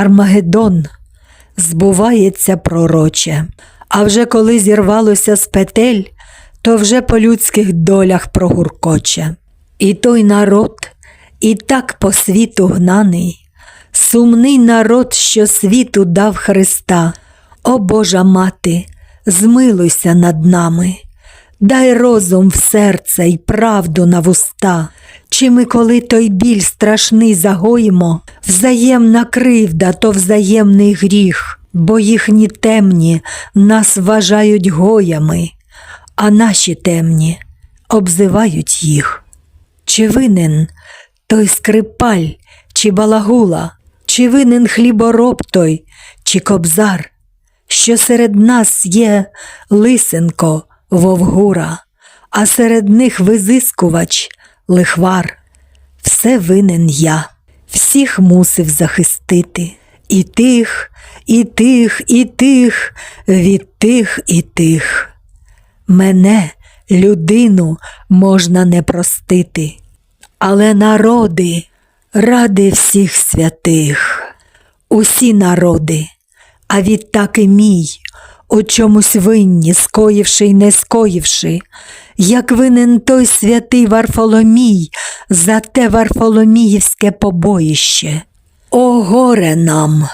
Армагеддон збувається пророче, а вже коли зірвалося з петель, то вже по людських долях прогуркоче. І той народ, і так по світу гнаний, сумний народ, що світу дав Христа. О Божа мати, змилуйся над нами, дай розум в серце й правду на вуста. Чи ми, коли той біль страшний загоїмо, взаємна кривда, то взаємний гріх, бо їхні темні нас вважають гоями, а наші темні обзивають їх. Чи винен той скрипаль, чи балагула, чи винен хлібороб той, чи кобзар, що серед нас є лисенко, вовгура, а серед них визискувач, лихвар. Все винен я, всіх мусив захистити, і тих, і тих, і тих, від тих і тих. Мене, людину, можна не простити, але народи ради всіх святих, усі народи, а відтак і мій, у чомусь винні, скоївши й не скоївши, як винен той святий Варфоломій за те Варфоломіївське побоїще. О горе нам!